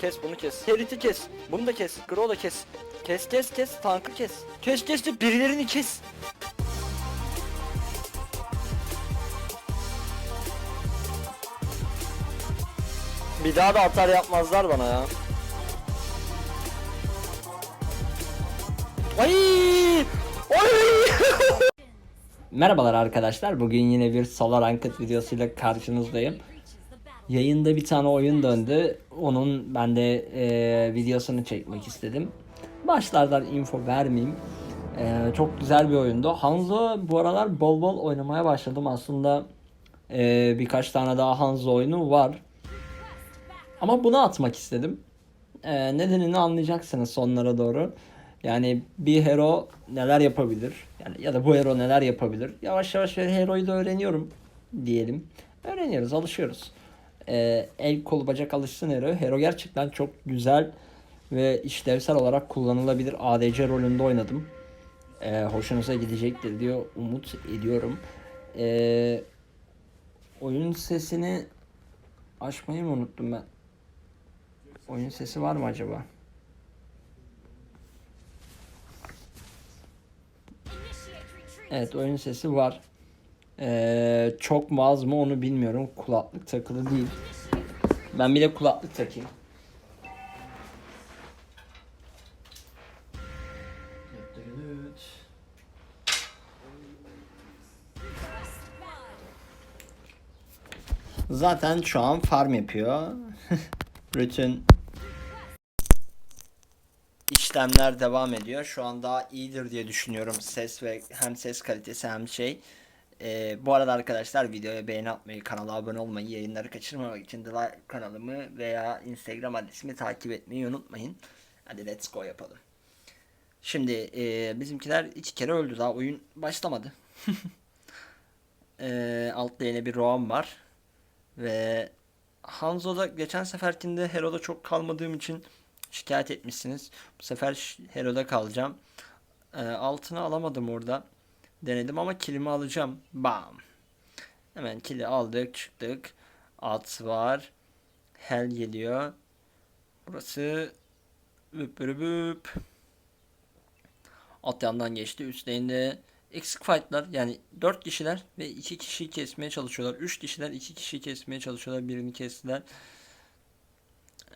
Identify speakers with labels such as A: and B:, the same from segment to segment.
A: Kes bunu kes. Heriti kes. Bunu da kes. Gro da kes. Kes kes kes. Tankı kes. Kes kes de birilerini kes. Bir daha da atar yapmazlar bana ya. Ay! Ay! Merhabalar arkadaşlar. Bugün yine bir Solar Ranked videosuyla karşınızdayım. Yayında bir tane oyun döndü. Onun ben de e, videosunu çekmek istedim. Başlardan info vermeyeyim. E, çok güzel bir oyundu. Hanzo bu aralar bol bol oynamaya başladım. Aslında e, birkaç tane daha Hanzo oyunu var. Ama bunu atmak istedim. E, nedenini anlayacaksınız sonlara doğru. Yani bir hero neler yapabilir? Yani ya da bu hero neler yapabilir? Yavaş yavaş heroyu da öğreniyorum diyelim. Öğreniyoruz, alışıyoruz. Ee, el kol bacak alışsın hero. Hero gerçekten çok güzel ve işlevsel olarak kullanılabilir ADC rolünde oynadım. Ee, hoşunuza gidecektir diyor umut ediyorum. Ee, oyun sesini açmayı mı unuttum ben? Oyun sesi var mı acaba? Evet oyun sesi var. Ee, çok mu az mı onu bilmiyorum. Kulaklık takılı değil. Ben bir de kulaklık takayım. Zaten şu an farm yapıyor. Bütün işlemler devam ediyor. Şu an daha iyidir diye düşünüyorum ses ve hem ses kalitesi hem şey. Ee, bu arada arkadaşlar videoya beğeni atmayı, kanala abone olmayı, yayınları kaçırmamak için de like kanalımı veya Instagram adresimi takip etmeyi unutmayın. Hadi let's go yapalım. Şimdi e, bizimkiler iki kere öldü daha oyun başlamadı. e, altta yine bir Roam var. Ve Hanzo'da geçen seferkinde Hero'da çok kalmadığım için şikayet etmişsiniz. Bu sefer Hero'da kalacağım. E, altını alamadım orada. Denedim ama kilimi alacağım. Bam. Hemen kili aldık çıktık. At var. Hel geliyor. Burası büp büp büp. At yandan geçti. Üstlerinde eksik fightlar yani 4 kişiler ve 2 kişiyi kesmeye çalışıyorlar. 3 kişiler 2 kişiyi kesmeye çalışıyorlar. Birini kestiler.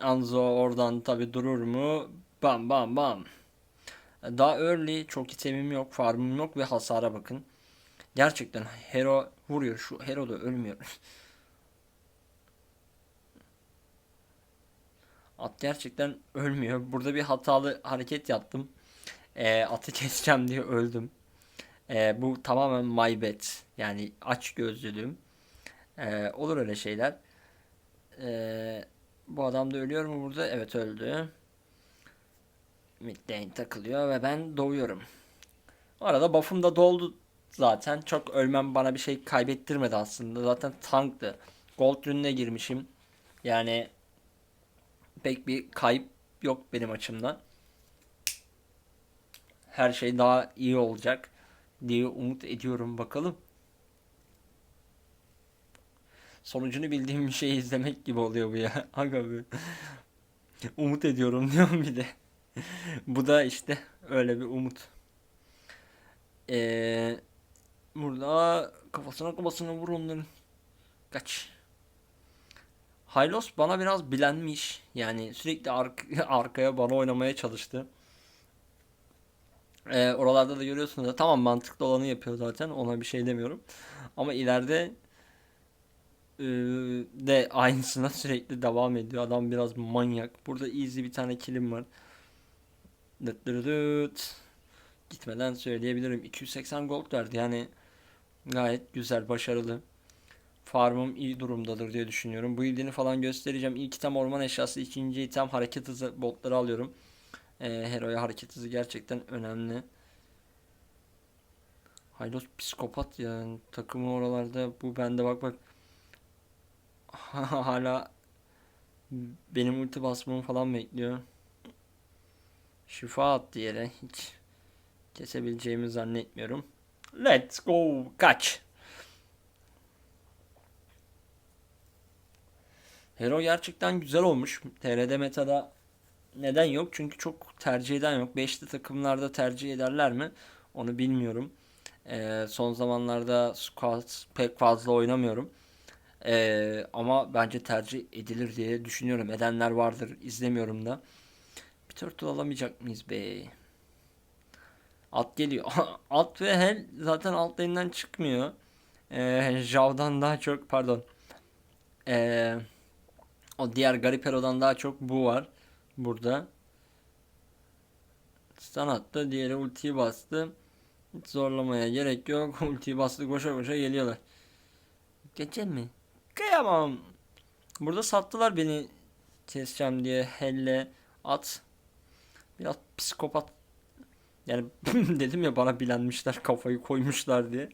A: Anzo oradan tabi durur mu? Bam bam bam. Daha early çok itemim yok, farmım yok ve hasara bakın. Gerçekten hero vuruyor. Şu hero da ölmüyor. At gerçekten ölmüyor. Burada bir hatalı hareket yaptım. Ee, atı keseceğim diye öldüm. Ee, bu tamamen my bad. Yani aç gözlülüğüm. Ee, olur öyle şeyler. Ee, bu adam da ölüyor mu burada? Evet öldü. Mid takılıyor ve ben doğuyorum. Arada buff'um da doldu zaten. Çok ölmem bana bir şey kaybettirmedi aslında. Zaten tanktı. Gold rününe girmişim. Yani pek bir kayıp yok benim açımdan. Her şey daha iyi olacak diye umut ediyorum bakalım. Sonucunu bildiğim bir şey izlemek gibi oluyor bu ya. Aga be. Umut ediyorum diyorum bir de. Bu da işte öyle bir umut. Ee, burada kafasına kafasına vur onların. Kaç. Hylos bana biraz bilenmiş. Yani sürekli ark- arkaya bana oynamaya çalıştı. Ee, oralarda da görüyorsunuz da tamam mantıklı olanı yapıyor zaten. Ona bir şey demiyorum. Ama ileride e, de aynısına sürekli devam ediyor. Adam biraz manyak. Burada easy bir tane kilim var. Dıt dıt dıt. Gitmeden söyleyebilirim. 280 gold verdi. Yani gayet güzel, başarılı. Farmım iyi durumdadır diye düşünüyorum. Bu ildini falan göstereceğim. İlk item orman eşyası, ikinci item hareket hızı botları alıyorum. Ee, Hero'ya hareket hızı gerçekten önemli. Hylos psikopat ya. Takımı oralarda. Bu bende bak bak. Hala benim ulti basmamı falan bekliyor. Şifa attı yere. Hiç kesebileceğimi zannetmiyorum. Let's go. Kaç. Hero gerçekten güzel olmuş. TRD metada neden yok? Çünkü çok tercih eden yok. Beşli takımlarda tercih ederler mi? Onu bilmiyorum. Ee, son zamanlarda squad pek fazla oynamıyorum. Ee, ama bence tercih edilir diye düşünüyorum. Edenler vardır. izlemiyorum da. Turtle alamayacak mıyız be? At geliyor. At ve Hel zaten alt lane'den çıkmıyor. Ee, Jav'dan daha çok pardon. Ee, o diğer Garipero'dan daha çok bu var. Burada. Stun attı. Diğeri ultiyi bastı. Hiç zorlamaya gerek yok. Ultiyi bastı koşa koşa geliyorlar. Geçen mi? Kıyamam. Burada sattılar beni keseceğim diye. Helle at. Biraz psikopat. Yani dedim ya bana bilenmişler kafayı koymuşlar diye.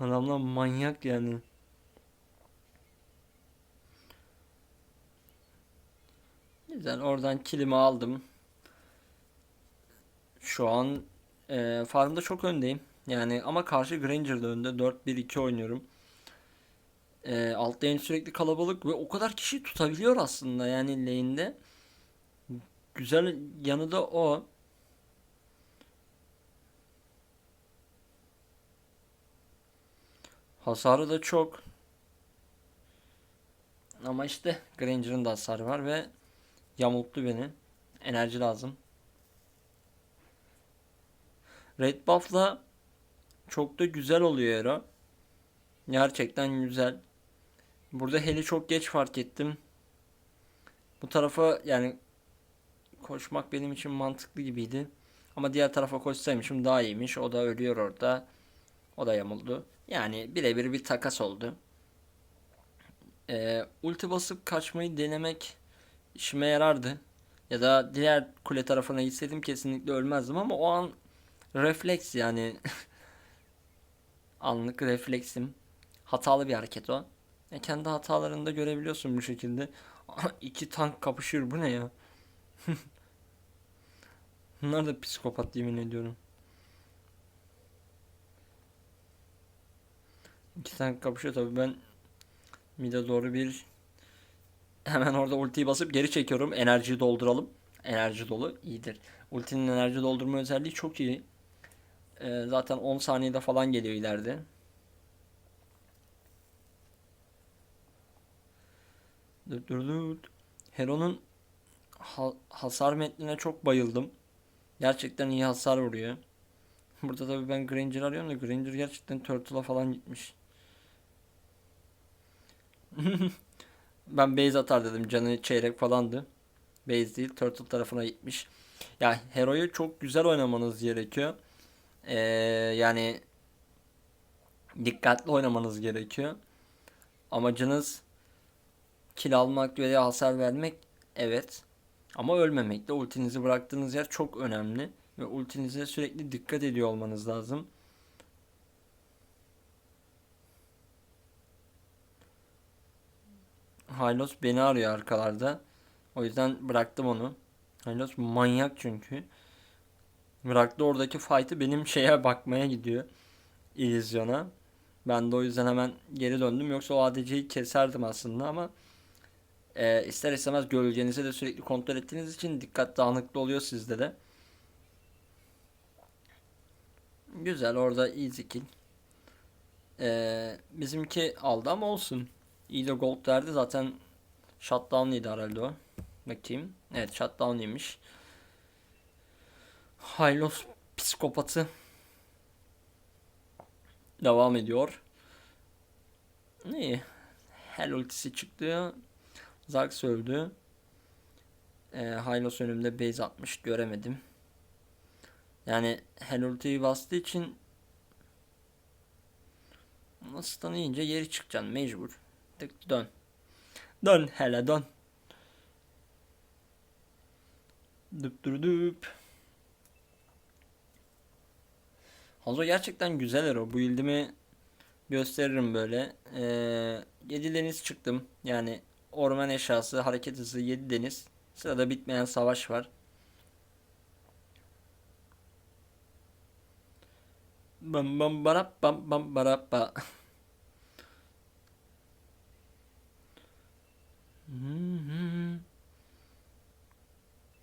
A: Adamlar manyak yani. Güzel oradan kilimi aldım. Şu an e, farmda çok öndeyim. Yani ama karşı Granger'da önde 4-1-2 oynuyorum. E, alt lane sürekli kalabalık ve o kadar kişi tutabiliyor aslında yani lane'de. Güzel yanı da o. Hasarı da çok. Ama işte Granger'ın da hasarı var ve yamulttu beni. Enerji lazım. Red buff'la çok da güzel oluyor Hero. Gerçekten güzel. Burada Hel'i çok geç fark ettim. Bu tarafa yani koşmak benim için mantıklı gibiydi. Ama diğer tarafa koşsaymışım daha iyiymiş. O da ölüyor orada. O da yamuldu. Yani birebir bir takas oldu. Ee, ulti basıp kaçmayı denemek işime yarardı. Ya da diğer kule tarafına gitseydim kesinlikle ölmezdim ama o an refleks yani anlık refleksim. Hatalı bir hareket o. E kendi hatalarını da görebiliyorsun bu şekilde. İki tank kapışıyor bu ne ya? Bunlar da psikopat yemin ediyorum. İki tank kapışıyor tabii ben Mide doğru bir hemen orada ultiyi basıp geri çekiyorum. Enerjiyi dolduralım. Enerji dolu iyidir. Ultinin enerji doldurma özelliği çok iyi. Ee, zaten 10 saniyede falan geliyor ileride. Dur dur dur. Hero'nun hasar metnine çok bayıldım. Gerçekten iyi hasar vuruyor. Burada tabii ben Granger arıyorum da Granger gerçekten Turtle'a falan gitmiş. ben base atar dedim. Canı çeyrek falandı. Base değil. Turtle tarafına gitmiş. Ya Hero'yu çok güzel oynamanız gerekiyor. Ee, yani dikkatli oynamanız gerekiyor. Amacınız kill almak veya hasar vermek evet. Ama ölmemek de ultinizi bıraktığınız yer çok önemli. Ve ultinize sürekli dikkat ediyor olmanız lazım. Hylos beni arıyor arkalarda. O yüzden bıraktım onu. Hylos manyak çünkü. Bıraktı oradaki fight'ı benim şeye bakmaya gidiyor. İllüzyona. Ben de o yüzden hemen geri döndüm. Yoksa o ADC'yi keserdim aslında ama e, ister istemez gölgenizi de sürekli kontrol ettiğiniz için dikkat dağınıklı oluyor sizde de. Güzel orada easy kill. E, bizimki aldı ama olsun. İyi de gold verdi zaten shutdown'lıydı herhalde o. Bakayım. Evet shutdown'lıymış. Hylos psikopatı devam ediyor. İyi. Hell ultisi çıktı. Zax öldü. E, Hylos önümde base atmış göremedim. Yani Hell ultiyi bastığı için nasıl tanıyınca yeri çıkacaksın mecbur. Tık dön. Dön hele dön. Düp düp düp. Hanzo gerçekten güzel hero. Bu ildimi gösteririm böyle. Ee, 7 deniz çıktım. Yani orman eşyası, hareket hızı 7 deniz. Sırada bitmeyen savaş var. Bam bam barap bam bam barap ba.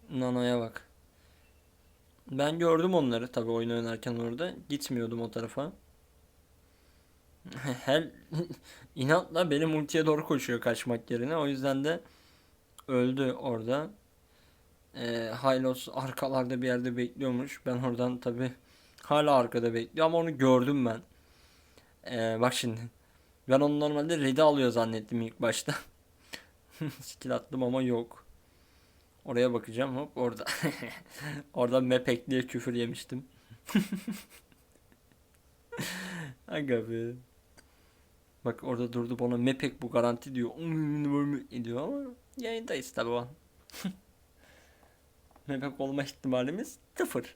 A: Nano'ya bak. Ben gördüm onları tabii oyun oynarken orada. Gitmiyordum o tarafa. Hel inatla benim ultiye doğru koşuyor kaçmak yerine. O yüzden de öldü orada. Ee, Hylos arkalarda bir yerde bekliyormuş. Ben oradan tabii hala arkada bekliyor ama onu gördüm ben. Ee, bak şimdi. Ben onu normalde red'i alıyor zannettim ilk başta. Skill attım ama yok. Oraya bakacağım hop orada. Orada mepek diye küfür yemiştim. Aga be. Bak orada durdu bana mepek bu garanti diyor. diyor ama yayındayız tabi o mepek olma ihtimalimiz sıfır.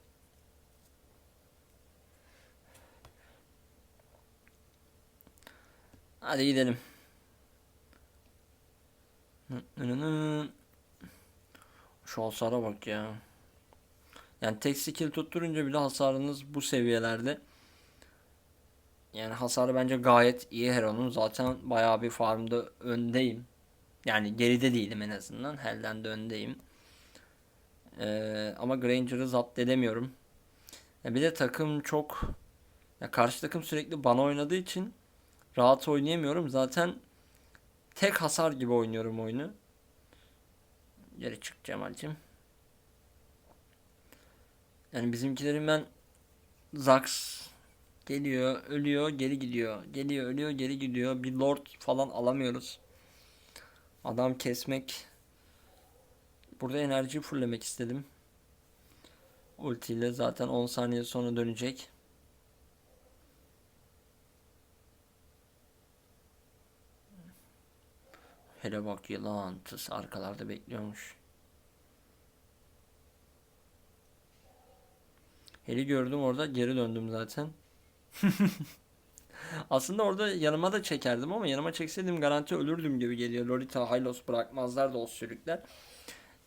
A: Hadi gidelim. Şu hasara bak ya. Yani tek skill tutturunca bile hasarınız bu seviyelerde. Yani hasarı bence gayet iyi Hero'nun. Zaten bayağı bir farmda öndeyim. Yani geride değilim en azından. Hell'den de öndeyim. Ee, ama Granger'ı zapt edemiyorum. Ya bir de takım çok... Ya karşı takım sürekli bana oynadığı için rahat oynayamıyorum. Zaten tek hasar gibi oynuyorum oyunu. Geri çık Cemal'cim. Yani bizimkilerin ben Zax geliyor, ölüyor, geri gidiyor. Geliyor, ölüyor, geri gidiyor. Bir lord falan alamıyoruz. Adam kesmek. Burada enerji fulllemek istedim. Ultiyle zaten 10 saniye sonra dönecek. Hele bak yılan tıs arkalarda bekliyormuş. Heli gördüm orada geri döndüm zaten. Aslında orada yanıma da çekerdim ama yanıma çekseydim garanti ölürdüm gibi geliyor. Lolita, Hylos bırakmazlar da o sürükler.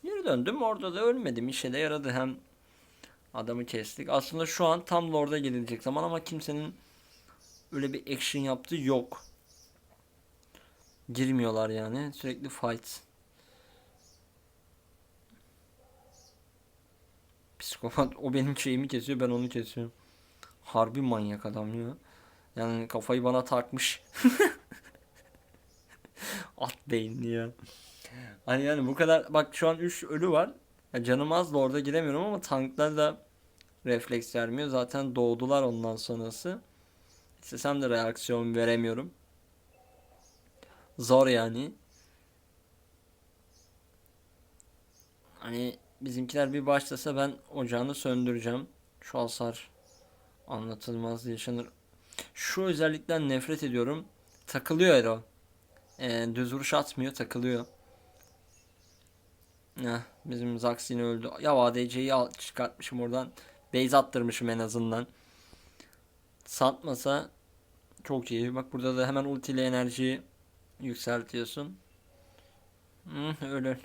A: Geri döndüm orada da ölmedim. İşe de yaradı hem adamı kestik. Aslında şu an tam Lord'a gelecek zaman ama kimsenin öyle bir action yaptığı yok. Girmiyorlar yani. Sürekli fight. Psikopat o benim şeyimi kesiyor ben onu kesiyorum. Harbi manyak adam ya. Yani kafayı bana takmış. At beyinli ya. Hani yani bu kadar bak şu an 3 ölü var. Ya canım az da orada giremiyorum ama tanklar da refleks vermiyor. Zaten doğdular ondan sonrası. İstesem de reaksiyon veremiyorum. Zor yani. Hani bizimkiler bir başlasa ben ocağını söndüreceğim. Şu hasar anlatılmaz yaşanır. Şu özellikten nefret ediyorum. Takılıyor Ero. Ee, düz vuruş atmıyor takılıyor. Heh, bizim Zax öldü. Ya ADC'yi çıkartmışım oradan. Base attırmışım en azından. Satmasa çok iyi. Bak burada da hemen ulti ile enerjiyi yükseltiyorsun. Hı, öyle.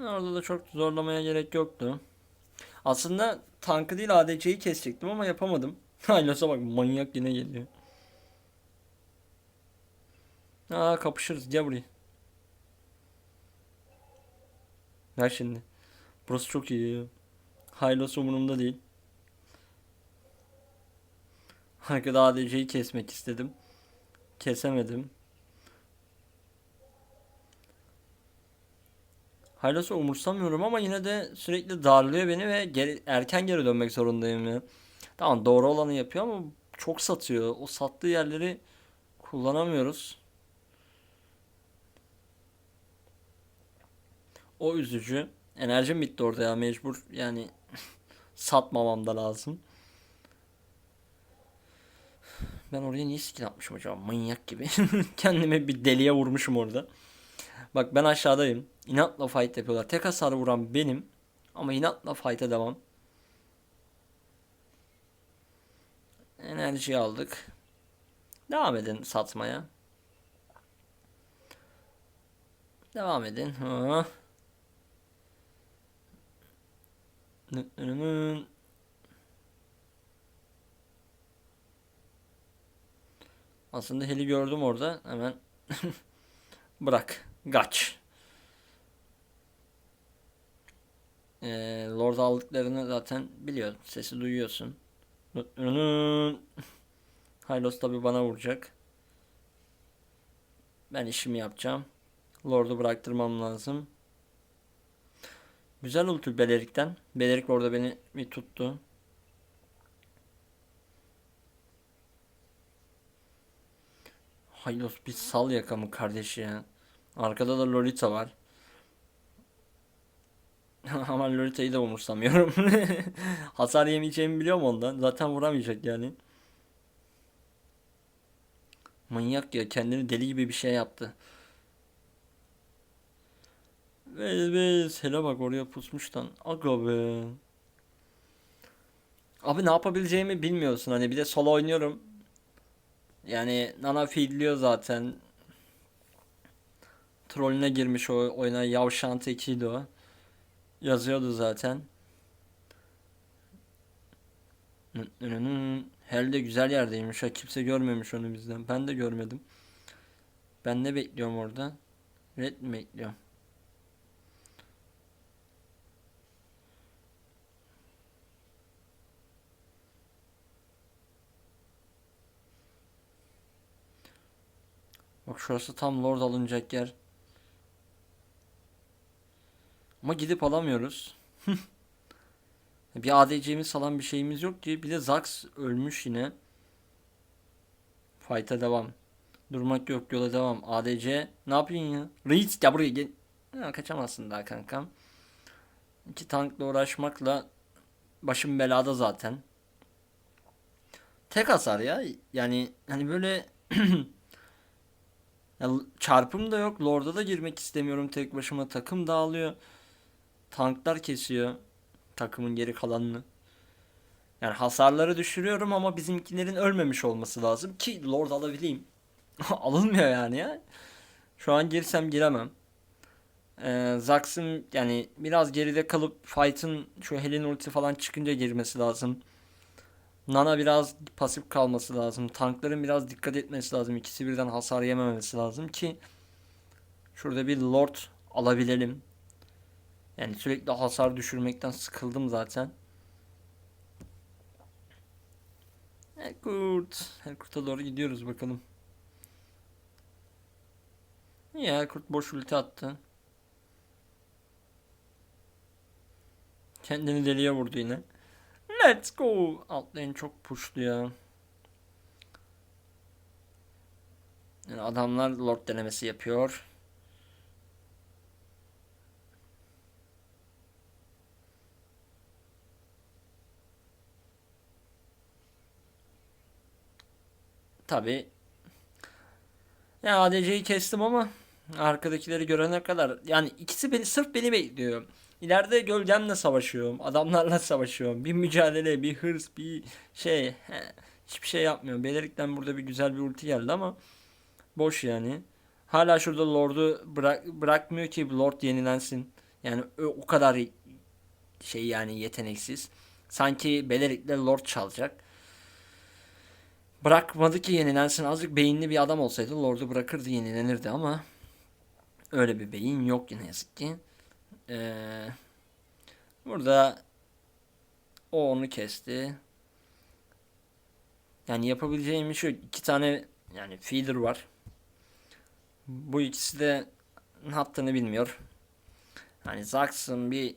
A: Orada da çok zorlamaya gerek yoktu. Aslında tankı değil ADC'yi kesecektim ama yapamadım. Haylos'a bak manyak yine geliyor. Aa kapışırız gel buraya. Ver şimdi. Burası çok iyi. Hylos umurumda değil. Arkada ADC'yi kesmek istedim. Kesemedim. Hylos'u umursamıyorum ama yine de sürekli darlıyor beni ve geri, erken geri dönmek zorundayım ya. Tamam doğru olanı yapıyor ama çok satıyor. O sattığı yerleri kullanamıyoruz. O üzücü. Enerjim bitti orada ya mecbur yani satmamam da lazım. Ben oraya niye skill atmışım acaba manyak gibi. Kendime bir deliye vurmuşum orada. Bak ben aşağıdayım. İnatla fight yapıyorlar. Tek hasar vuran benim. Ama inatla fight'a devam. Enerji aldık. Devam edin satmaya. Devam edin. Ha. Aslında heli gördüm orada. Hemen bırak. Kaç. Ee, Lord aldıklarını zaten biliyor. Sesi duyuyorsun. Hylos tabi bana vuracak. Ben işimi yapacağım. Lord'u bıraktırmam lazım. Güzel ulti Belerik'ten. Belerik orada beni bir tuttu. Haylos bir sal yakamı kardeşi ya. Arkada da Lolita var. Ama Lolita'yı da umursamıyorum. Hasar yemeyeceğimi biliyorum ondan. Zaten vuramayacak yani. Manyak ya kendini deli gibi bir şey yaptı. Ve ve hele bak oraya pusmuştan. Aga be. Abi ne yapabileceğimi bilmiyorsun hani bir de solo oynuyorum. Yani Nana feedliyor zaten. Trollüne girmiş o oyuna yavşan tekiydi o. Yazıyordu zaten. Hel de güzel yerdeymiş ha kimse görmemiş onu bizden. Ben de görmedim. Ben ne bekliyorum orada? Red mi bekliyorum? Bak şurası tam lord alınacak yer. Ama gidip alamıyoruz. bir ADC'miz salan bir şeyimiz yok ki. Bir de Zax ölmüş yine. Fight'a devam. Durmak yok yola devam. ADC ne yapıyorsun ya? Reis ya buraya gel. Ha, kaçamazsın daha kankam. İki tankla uğraşmakla başım belada zaten. Tek hasar ya. Yani hani böyle ya, çarpım da yok. Lord'a da girmek istemiyorum tek başıma. Takım dağılıyor. Tanklar kesiyor takımın geri kalanını. Yani hasarları düşürüyorum ama bizimkilerin ölmemiş olması lazım ki Lord alabileyim. Alınmıyor yani ya. Şu an girsem giremem. Ee, Zax'ın yani biraz geride kalıp fight'ın şu Helen ulti falan çıkınca girmesi lazım. Nana biraz pasif kalması lazım. Tankların biraz dikkat etmesi lazım. İkisi birden hasar yememesi lazım ki şurada bir Lord alabilelim. Yani sürekli hasar düşürmekten sıkıldım zaten. Erkurt. Erkurt'a doğru gidiyoruz bakalım. Ya Erkurt boş ulti attı. Kendini deliye vurdu yine. Let's go. Alt çok pushlu ya. Yani adamlar lord denemesi yapıyor. Tabi. Ya ADC'yi kestim ama arkadakileri görene kadar yani ikisi beni sırf beni bekliyor. İleride gölgemle savaşıyorum. Adamlarla savaşıyorum. Bir mücadele, bir hırs, bir şey. He, hiçbir şey yapmıyorum. Belirikten burada bir güzel bir ulti geldi ama boş yani. Hala şurada Lord'u bırak, bırakmıyor ki Lord yenilensin. Yani o kadar şey yani yeteneksiz. Sanki Belerik'le Lord çalacak. Bırakmadı ki yenilensin. Azıcık beyinli bir adam olsaydı Lord'u bırakırdı yenilenirdi ama öyle bir beyin yok ne yazık ki. Ee, burada o onu kesti. Yani yapabileceğim şu iki tane yani feeder var. Bu ikisi de yaptığını bilmiyor. Hani Zax'ın bir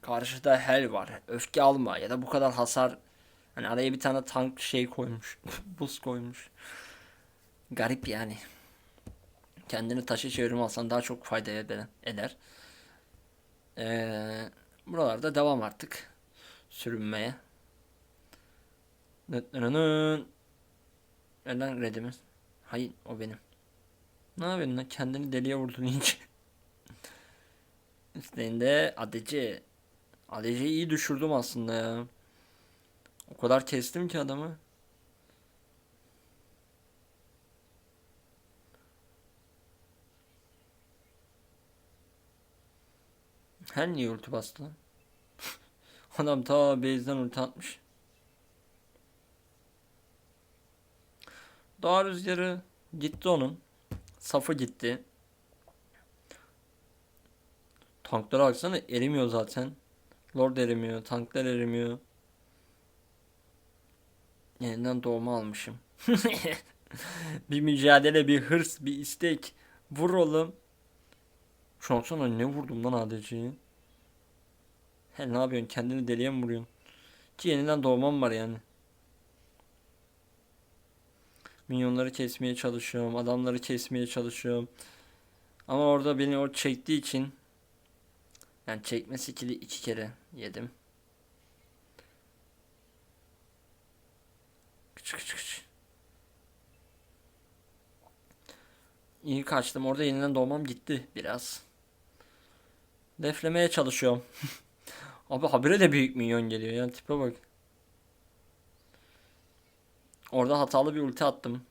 A: karşıda hell var. Öfke alma ya da bu kadar hasar Hani araya bir tane tank şey koymuş. buz koymuş. Garip yani. Kendini taşı çevirme alsan daha çok fayda eder. Ee, buralarda devam artık. Sürünmeye. Neden redimiz? Hayır o benim. Ne yapıyorsun lan? Kendini deliye vurdun iyice. Üstlerinde ADC. ADC'yi iyi düşürdüm aslında ya. O kadar kestim ki adamı. Her niye ulti bastı lan? Adam ta base'den ulti atmış. Dağ rüzgarı gitti onun. Safı gitti. Tanklara baksana erimiyor zaten. Lord erimiyor. Tanklar erimiyor. Yeniden doğma almışım. bir mücadele, bir hırs, bir istek. Vur oğlum. Şu an sana ne vurdum lan ADC'yi? He ne yapıyorsun? Kendini deliye mi vuruyorsun? Ki yeniden doğmam var yani. Minyonları kesmeye çalışıyorum. Adamları kesmeye çalışıyorum. Ama orada beni o çektiği için yani çekme skill'i iki kere yedim. Kıç kıç kıç. İyi kaçtım. Orada yeniden doğmam gitti biraz. Deflemeye çalışıyorum. Abi habire de büyük minyon geliyor yani tipe bak. Orada hatalı bir ulti attım.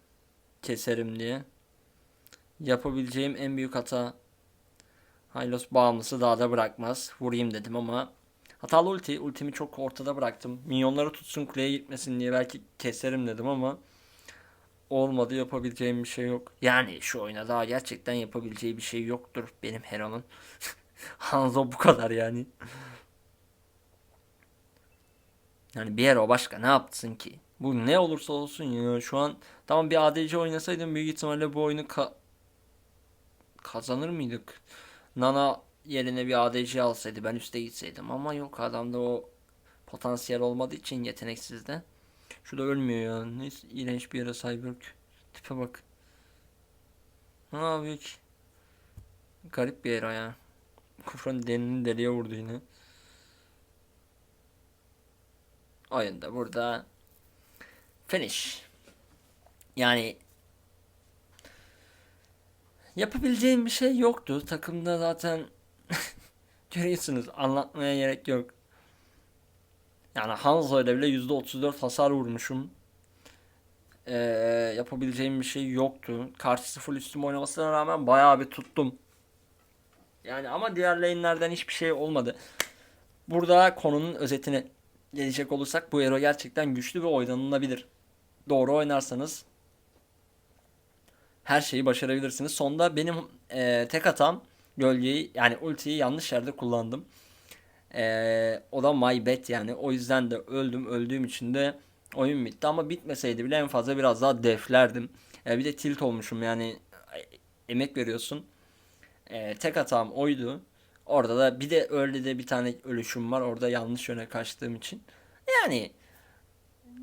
A: Keserim diye. Yapabileceğim en büyük hata. Hylos bağımlısı daha da bırakmaz. Vurayım dedim ama hatalı ulti. Ultimi çok ortada bıraktım. Minyonları tutsun kuleye gitmesin diye belki keserim dedim ama olmadı yapabileceğim bir şey yok. Yani şu oyuna daha gerçekten yapabileceği bir şey yoktur benim Heron'un. Hanzo bu kadar yani. Yani bir yer o başka ne yapsın ki? Bu ne olursa olsun ya şu an tamam bir ADC oynasaydım büyük ihtimalle bu oyunu ka- kazanır mıydık? Nana yerine bir ADC alsaydı ben üste gitseydim ama yok adamda o potansiyel olmadığı için yeteneksizde. Şu da ölmüyor ya. Ne iğrenç bir yere Cyborg. Tipe bak. Ne yapıyor ki? Garip bir era ya. Kufran denini deliye vurdu yine. Oyunda burada finish. Yani yapabileceğim bir şey yoktu. Takımda zaten görüyorsunuz anlatmaya gerek yok. Yani Hanzo ile bile %34 hasar vurmuşum. Ee, yapabileceğim bir şey yoktu. Karşısı full üstüm oynamasına rağmen bayağı bir tuttum. Yani ama diğer lane'lerden hiçbir şey olmadı. Burada konunun özetine gelecek olursak bu hero gerçekten güçlü ve oynanılabilir. Doğru oynarsanız her şeyi başarabilirsiniz. Sonda benim e, tek hatam gölgeyi yani ultiyi yanlış yerde kullandım. E, o da my bad yani. O yüzden de öldüm. Öldüğüm için de oyun bitti ama bitmeseydi bile en fazla biraz daha deflerdim. E, bir de tilt olmuşum yani emek veriyorsun. E, tek hatam oydu. Orada da bir de öyle de bir tane ölüşüm var. Orada yanlış yöne kaçtığım için. Yani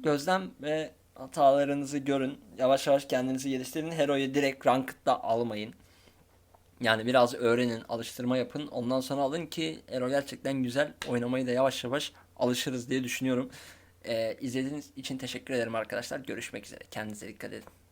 A: gözlem ve hatalarınızı görün. Yavaş yavaş kendinizi geliştirin. Hero'yu direkt ranked'da almayın. Yani biraz öğrenin, alıştırma yapın. Ondan sonra alın ki Hero gerçekten güzel. Oynamayı da yavaş yavaş alışırız diye düşünüyorum. Ee, izlediğiniz için teşekkür ederim arkadaşlar. Görüşmek üzere. Kendinize dikkat edin.